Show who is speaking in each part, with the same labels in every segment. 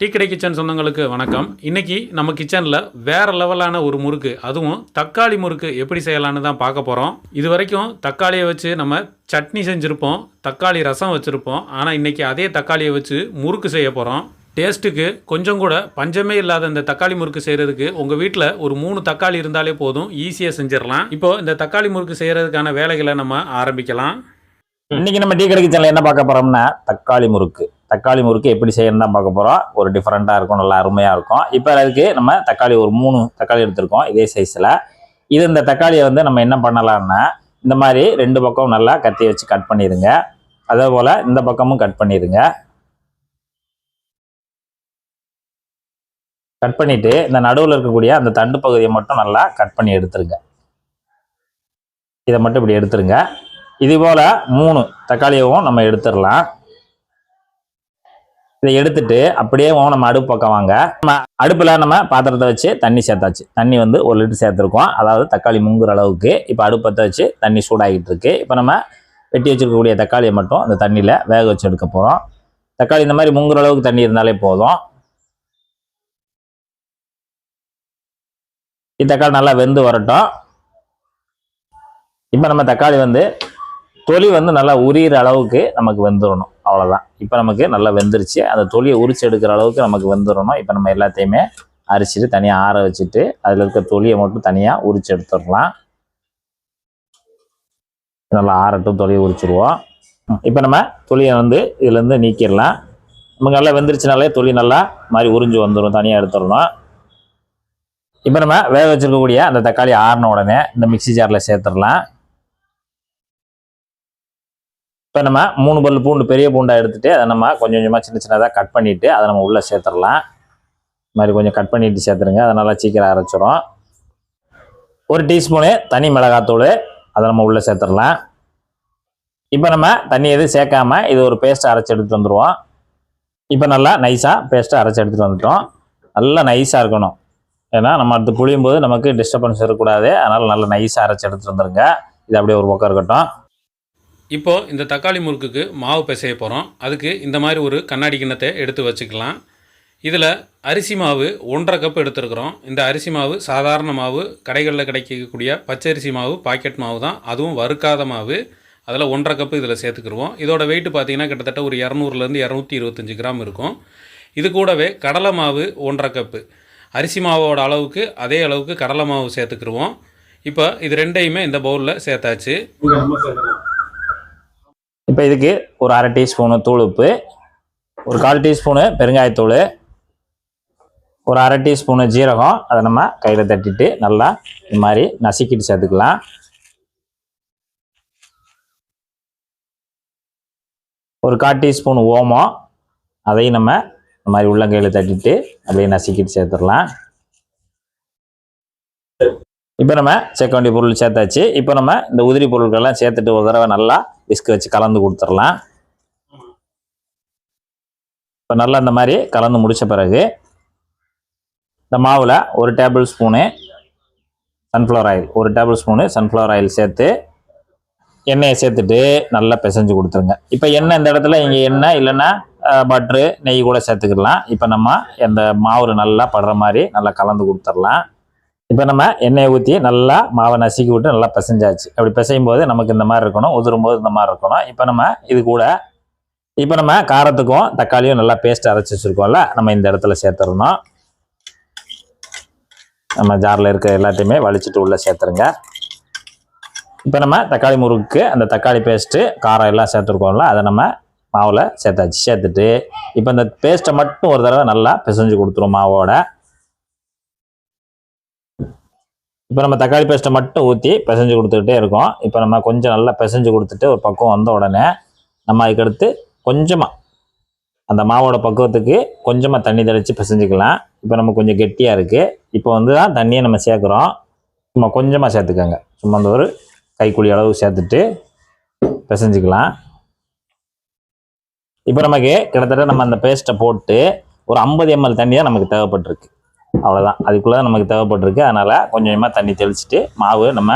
Speaker 1: Tea கடை kitchen சொந்தங்களுக்கு வணக்கம். இன்னைக்கு நம்ம கிச்சனில் வேறு லெவலான ஒரு முறுக்கு அதுவும் தக்காளி முறுக்கு எப்படி செய்யலான்னு தான் பார்க்க போகிறோம் இது வரைக்கும் தக்காளியை வச்சு நம்ம சட்னி செஞ்சுருப்போம் தக்காளி ரசம் வச்சுருப்போம் ஆனால் இன்றைக்கி அதே தக்காளியை வச்சு முறுக்கு செய்ய போகிறோம் டேஸ்ட்டுக்கு கொஞ்சம் கூட பஞ்சமே இல்லாத இந்த தக்காளி முறுக்கு செய்கிறதுக்கு உங்கள் வீட்டில் ஒரு மூணு தக்காளி இருந்தாலே போதும் ஈஸியாக செஞ்சிடலாம். இப்போ இந்த தக்காளி முறுக்கு செய்கிறதுக்கான வேலைகளை நம்ம ஆரம்பிக்கலாம்.
Speaker 2: இன்றைக்கி நம்ம டீ கடை கிச்சனில் என்ன பார்க்க போகிறோம்னா தக்காளி முறுக்கு. தக்காளி முறுக்கு எப்படி செய்யணும் தான் பார்க்க போகிறோம் ஒரு டிஃப்ரெண்ட்டாக இருக்கும் நல்லா அருமையாக இருக்கும். இப்போ அதுக்கு நம்ம தக்காளி ஒரு மூணு தக்காளி எடுத்திருக்கோம் இதே சைஸில் இது இந்த தக்காளியை வந்து நம்ம என்ன பண்ணலாம்னா இந்த மாதிரி ரெண்டு பக்கம் நல்லா கத்தி வச்சு கட் பண்ணிடுங்க. அதே போல் இந்த பக்கமும் கட் பண்ணிடுங்க. கட் பண்ணிட்டு இந்த நடுவில் இருக்கக்கூடிய அந்த தண்டு பகுதியை மட்டும் நல்லா கட் பண்ணி எடுத்துருங்க. இதை மட்டும் இப்படி எடுத்துருங்க. இது போல் மூணு தக்காளியவும் நம்ம எடுத்துடலாம். இதை எடுத்துட்டு அப்படியே நம்ம அடுப்பு பக்கம் வாங்க. நம்ம அடுப்பில் நம்ம பாத்திரத்தை வச்சு தண்ணி சேர்த்தாச்சு. தண்ணி வந்து ஒரு லிட்டர் சேர்த்துருக்கோம். அதாவது தக்காளி முங்குற அளவுக்கு இப்போ அடுப்பத்தை வச்சு தண்ணி சூடாகிட்டு இருக்கு. இப்போ நம்ம வெட்டி வச்சிருக்கக்கூடிய தக்காளியை மட்டும் அந்த தண்ணியில் வேக வச்சு எடுக்க போகிறோம் தக்காளி இந்த மாதிரி முங்குற அளவுக்கு தண்ணி இருந்தாலே போதும். இது தக்காளி நல்லா வெந்து வரட்டும். இப்போ நம்ம தக்காளி வந்து தொலி வந்து நல்லா உரியிற அளவுக்கு நமக்கு வெந்துடணும் அவ்வளோதான் இப்போ நமக்கு நல்லா வெந்துருச்சு. அந்த தொலியை உரிச்சு எடுக்கிற அளவுக்கு நமக்கு வெந்துடணும் இப்போ நம்ம எல்லாத்தையுமே அரிச்சிட்டு தனியாக ஆற வச்சுட்டு அதில் இருக்க தொலியை மட்டும் தனியாக உரிச்சு எடுத்துடலாம். நல்லா ஆறட்டும் தொலியை உரிச்சிடுவோம். இப்போ நம்ம தொலியை வந்து இதுலேருந்து நீக்கிடலாம். நமக்கு நல்லா வெந்துருச்சுனாலே தொலி நல்லா மாதிரி உறிஞ்சு வந்துடும் தனியாக எடுத்துடணும். இப்போ நம்ம வேக வச்சிருக்கக்கூடிய அந்த தக்காளி ஆறின உடனே இந்த மிக்ஸி ஜாரில் சேர்த்துடலாம். இப்போ நம்ம மூணு பல் பூண்டு பெரிய பூண்டாக எடுத்துகிட்டு அதை நம்ம கொஞ்சம் கொஞ்சமாக சின்ன சின்னதாக கட் பண்ணிவிட்டு அதை நம்ம உள்ளே சேர்த்துடலாம். இது மாதிரி கொஞ்சம் கட் பண்ணிட்டு சேர்த்துருங்க அதை நல்லா சீக்கிரம் அரைச்சிரும். ஒரு டீஸ்பூனு தனி மிளகாத்தூள் அதை நம்ம உள்ளே சேர்த்துடலாம். இப்போ நம்ம தண்ணி எதுவும் சேர்க்காம இது ஒரு பேஸ்ட்டை அரைச்சி எடுத்துட்டு வந்துடுவோம் இப்போ நல்லா நைஸாக பேஸ்ட்டை அரைச்சி எடுத்துகிட்டு வந்துட்டோம். நல்லா நைஸாக இருக்கணும். ஏன்னா நம்ம அடுத்து புளியும் போது நமக்கு டிஸ்டர்பன்ஸ் இருக்கக்கூடாது. அதனால் நல்லா நைஸாக அரைச்சி எடுத்துகிட்டு வந்துருங்க. இது அப்படியே ஒரு பக்கம் இருக்கட்டும்.
Speaker 1: இப்போ இந்த தக்காளி முறுக்குக்கு மாவு பிசைய போகிறோம் அதுக்கு இந்த மாதிரி ஒரு கண்ணாடி கிண்ணத்தை எடுத்து வச்சுக்கலாம். இதில் அரிசி மாவு ஒன்றரை கப் எடுத்துருக்குறோம். இந்த அரிசி மாவு சாதாரண மாவு கடைகளில் கிடைக்கக்கூடிய பச்சரிசி மாவு பாக்கெட் மாவு தான். அதுவும் வறுக்காத மாவு. அதில் ஒன்றரை கப்பு இதில் சேர்த்துக்கிருவோம். இதோட வெயிட் பார்த்தீங்கன்னா கிட்டத்தட்ட ஒரு இரநூறுலேருந்து இரநூத்தி இருபத்தஞ்சி கிராம் இருக்கும். இது கூடவே கடலை மாவு ஒன்றரை கப்பு அரிசி மாவோட அளவுக்கு அதே அளவுக்கு கடலை மாவு சேர்த்துக்கிருவோம். இப்போ இது ரெண்டையுமே இந்த பவுலில் சேர்த்தாச்சு.
Speaker 2: இப்போ இதுக்கு ஒரு அரை டீஸ்பூனு தூள் உப்பு ஒரு கால் டீஸ்பூனு பெருங்காயத்தூள் ஒரு அரை டீஸ்பூனு ஜீரகம். அதை நம்ம கையில் தட்டிட்டு நல்லா இந்த மாதிரி நசுக்கிட்டு சேர்த்துக்கலாம். ஒரு கால் டீஸ்பூன் ஓமம். அதையும் நம்ம இந்த மாதிரி உள்ளங்கையில் தட்டிட்டு அப்படியே நசுக்கிட்டு சேர்த்துடலாம். இப்போ நம்ம சேர்க்க வேண்டிய பொருள் சேர்த்தாச்சு. இப்போ நம்ம இந்த உதிரி பொருட்கள்லாம் சேர்த்துட்டு ஒரு தடவை நல்லா விஸ்க் வச்சு கலந்து கொடுத்துடலாம். இப்போ நல்லா இந்த மாதிரி கலந்து முடிச்ச பிறகு இந்த மாவில் ஒரு டேபிள் ஸ்பூனு சன்ஃப்ளவர் ஆயில் ஒரு டேபிள் ஸ்பூனு சன்ஃப்ளவர் ஆயில் சேர்த்து எண்ணெயை சேர்த்துட்டு நல்லா பிசைஞ்சு கொடுத்துருங்க. இப்போ எண்ணெய் இந்த இடத்துல இங்கே எண்ணெய் இல்லைன்னா பட்ரு நெய் கூட சேர்த்துக்கிடலாம். இப்போ நம்ம இந்த மாவு நல்லா படுற மாதிரி நல்லா கலந்து கொடுத்துடலாம். இப்போ நம்ம எண்ணெயை ஊற்றி நல்லா மாவை நசுக்கி விட்டு நல்லா பிசைஞ்சாச்சு. அப்படி பிசையும் போது நமக்கு இந்த மாதிரி இருக்கணும் உதிரும் போது இந்த மாதிரி இருக்கணும். இப்போ நம்ம இது கூட இப்போ நம்ம காரத்துக்கும் தக்காளியும் நல்லா பேஸ்ட் அரைச்சி வச்சுருக்கோம்ல நம்ம இந்த இடத்துல சேர்த்துருந்தோம் நம்ம ஜாரில் இருக்கிற எல்லாத்தையுமே வலிச்சிட்டு உள்ளே சேர்த்துருங்க. இப்போ நம்ம தக்காளி முறுக்கு அந்த தக்காளி பேஸ்ட்டு காரம் எல்லாம் சேர்த்துருக்கோம்ல அதை நம்ம மாவில் சேர்த்தாச்சு. சேர்த்துட்டு இப்போ இந்த பேஸ்ட்டை மட்டும் ஒரு தடவை நல்லா பிசைஞ்சு கொடுத்துரும் மாவோட. இப்போ நம்ம தக்காளி பேஸ்ட்டை மட்டும் ஊற்றி பிசைஞ்சு கொடுத்துக்கிட்டே இருக்கோம். இப்போ நம்ம கொஞ்சம் நல்லா பிசைஞ்சு கொடுத்துட்டு ஒரு பக்குவம் வந்த உடனே நம்ம அதுக்கடுத்து கொஞ்சமாக அந்த மாவோட பக்குவத்துக்கு கொஞ்சமாக தண்ணி தெளித்து பிசைஞ்சிக்கலாம். இப்போ நம்ம கொஞ்சம் கெட்டியாக இருக்குது இப்போ வந்து தான் தண்ணியை நம்ம சேர்க்குறோம். சும்மா கொஞ்சமாக சேர்த்துக்கோங்க. சும்மா அந்த ஒரு கைக்குழி அளவு சேர்த்துட்டு பிசைஞ்சிக்கலாம். இப்போ நமக்கு கிட்டத்தட்ட நம்ம அந்த பேஸ்ட்டை போட்டு ஒரு ஐம்பது எம்எல் தண்ணி தான் நமக்கு தேவைப்பட்டிருக்கு. அவ்வளோதான் அதுக்குள்ளே நமக்கு தேவைப்பட்டிருக்கு. அதனால் கொஞ்சம் கொஞ்சமாக தண்ணி தெளிச்சிட்டு மாவு நம்ம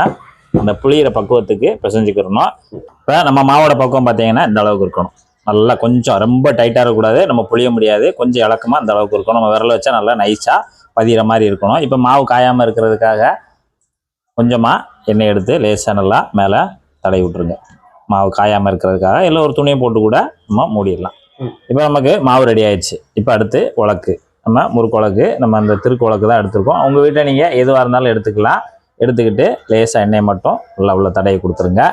Speaker 2: அந்த புளியிற பக்குவத்துக்கு பிசைஞ்சுக்கிறணும். இப்போ நம்ம மாவோட பக்குவம் பார்த்தீங்கன்னா இந்த அளவுக்கு இருக்கணும். நல்லா கொஞ்சம் ரொம்ப டைட்டாக இருக்கக்கூடாது. நம்ம புளிய முடியாது. கொஞ்சம் இலக்கமாக அந்த அளவுக்கு இருக்கும் நம்ம விரல வச்சா நல்லா நைஸாக பதிகிற மாதிரி இருக்கணும். இப்போ மாவு காயாமல் இருக்கிறதுக்காக கொஞ்சமாக எண்ணெய் எடுத்து லேசாக நல்லா மேலே தடவி விட்ருங்க மாவு காயாமல் இருக்கிறதுக்காக. இல்லை ஒரு துணியை போட்டு கூட நம்ம மூடிடலாம். இப்போ நமக்கு மாவு ரெடி ஆயிடுச்சு. இப்போ அடுத்து உலக்கு. நம்ம முறுக்கு நம்ம அந்த திருக்கு உலக்கு தான் எடுத்திருக்கோம். உங்கள் வீட்டில் நீங்கள் எதுவாக இருந்தாலும் எடுத்துக்கலாம். எடுத்துக்கிட்டு லேசாக எண்ணெயை மட்டும் நல்லா உள்ள தடையை கொடுத்துருங்க.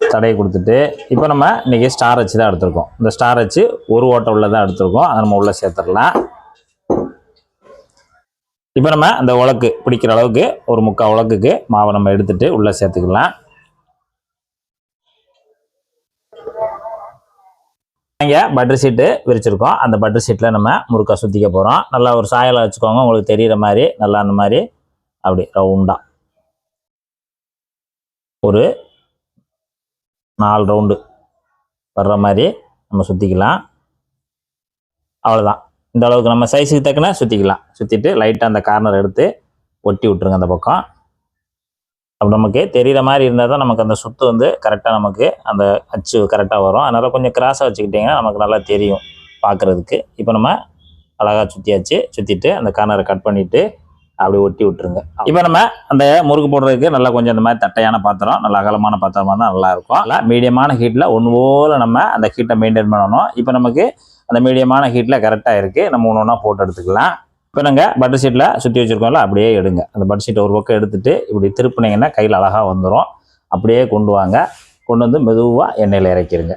Speaker 2: தடையை கொடுத்துட்டு இப்போ நம்ம இன்றைக்கி ஸ்டார் வச்சு தான் எடுத்திருக்கோம். இந்த ஸ்டார் வச்சு ஒரு ஓட்டை உள்ள தான் எடுத்திருக்கோம். அதை நம்ம உள்ளே சேர்த்துடலாம். இப்போ நம்ம அந்த உலக்கு பிடிக்கிற அளவுக்கு ஒரு முக்கால் உலக்குக்கு மாவை நம்ம எடுத்துகிட்டு உள்ளே சேர்த்துக்கலாம். இங்கே பட்டர் ஷீட்டு விரிச்சிருக்கோம். அந்த பட்டர் ஷீட்டில் நம்ம முறுக்கா சுற்றிக்க போகிறோம் நல்லா ஒரு சாயலை வச்சுக்கோங்க. உங்களுக்கு தெரிகிற மாதிரி நல்லா அந்த மாதிரி அப்படி ரவுண்டாக ஒரு நாலு ரவுண்டு வர்ற மாதிரி நம்ம சுற்றிக்கலாம் அவ்வளோதான் இந்த அளவுக்கு நம்ம சைஸுக்கு தக்கன சுற்றிக்கலாம் சுற்றிட்டு லைட்டாக அந்த கார்னர் எடுத்து ஒட்டி விட்ருங்க அந்த பக்கம். அப்போ நமக்கு தெரிகிற மாதிரி இருந்தால் தான் நமக்கு அந்த சுத்து வந்து கரெக்டாக நமக்கு அந்த அச்சு கரெக்டாக வரும். அதனால் கொஞ்சம் கிராஸாக வச்சுக்கிட்டிங்கன்னா நமக்கு நல்லா தெரியும் பார்க்குறதுக்கு இப்போ நம்ம அழகாக சுற்றியாச்சு சுற்றிட்டு அந்த கார்னரை கட் பண்ணிவிட்டு அப்படி ஒட்டி விட்டுருங்க. இப்போ நம்ம அந்த முறுக்கு போடுறதுக்கு நல்லா கொஞ்சம் அந்த மாதிரி தட்டையான பாத்திரம் நல்லா அகலமான பாத்திரமா தான் நல்லா இருக்கும். நல்லா மீடியமான ஹீட்டில் ஒன்று போல் நம்ம அந்த ஹீட்டை மெயின்டைன் பண்ணணும். இப்போ நமக்கு அந்த மீடியமான ஹீட்டில் கரெக்டாக இருக்குது நம்ம ஒன்று ஒன்றா போட்டு எடுத்துக்கலாம். இப்போ நாங்கள் பட்டர் ஷீட்டில் சுற்றி வச்சுருக்கோம்ல அப்படியே எடுங்க. அந்த பட்டர் ஷீட்டை ஒரு பக்கம் எடுத்துகிட்டு இப்படி திருப்பினீங்கன்னா கையில் அழகாக வந்துடும் அப்படியே கொண்டு வாங்க. கொண்டு வந்து மெதுவாக எண்ணெயில் இறக்கிடுங்க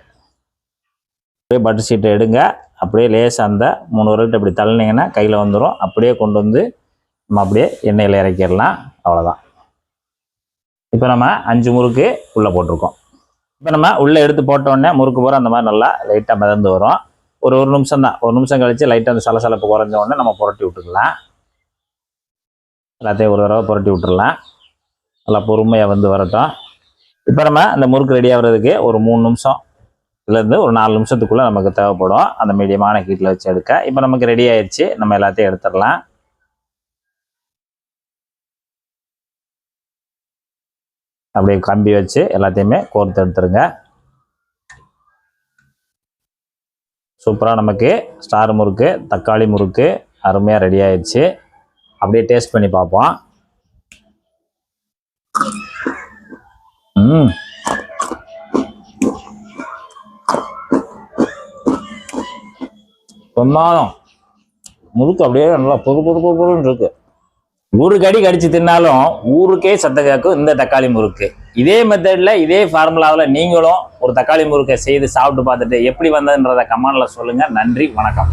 Speaker 2: அப்படியே பட்டர் ஷீட்டை எடுங்க. அப்படியே லேசாக அந்த மூணு விரல்ட்டு இப்படி தள்ளினீங்கன்னா கையில் வந்துடும் அப்படியே கொண்டு வந்து நம்ம அப்படியே எண்ணெயில் இறக்கிடலாம். அவ்வளோதான் இப்போ நம்ம அஞ்சு முறுக்கு உள்ளே போட்டிருக்கோம். இப்போ நம்ம உள்ளே எடுத்து போட்டோடனே முறுக்கு பூரா அந்த மாதிரி நல்லா லைட்டாக மிதந்து வரும். ஒரு ஒரு நிமிஷம் தான் ஒரு நிமிஷம் கழித்து லைட்டாக அந்த சலசலப்பு குறைஞ்ச உடனே நம்ம புரட்டி விட்டுக்கலாம். எல்லாத்தையும் ஒரு தடவை புரட்டி விட்டுடலாம் நல்லா பொறுமையாக வந்து வரட்டும். இப்போ நம்ம அந்த முறுக்கு ரெடி ஆகிறதுக்கு ஒரு மூணு நிமிஷம். இதுலேருந்து ஒரு நாலு நிமிஷத்துக்குள்ளே நமக்கு தேவைப்படும். அந்த மீடியமான ஹீட்டில் வச்சு எடுக்க. இப்போ நமக்கு ரெடி ஆயிடுச்சு நம்ம எல்லாத்தையும் எடுத்துடலாம். அப்படியே கம்பி வச்சு எல்லாத்தையுமே கோர்த்து எடுத்துருங்க. சூப்பராக நமக்கு. ஸ்டார் முறுக்கு தக்காளி முறுக்கு அருமையாக ரெடி ஆயிடுச்சு. அப்படியே டேஸ்ட் பண்ணி பார்ப்போம். ம். பிரமாதம். முறுக்கு அப்படியே நல்லா பொது பொது பொறுன்னு இருக்கு. ஒரு கடி கடிச்சு தின்னாலும் ஊருக்கே சத்த கேட்கும் இந்த தக்காளி முறுக்கு. இதே மெத்தடில் இதே ஃபார்முலாவில் நீங்களும் ஒரு தக்காளி முறுக்கை செய்து சாப்பிட்டு பார்த்துட்டு எப்படி வந்ததுன்றத கமெண்ட்ல சொல்லுங்கள் நன்றி வணக்கம்.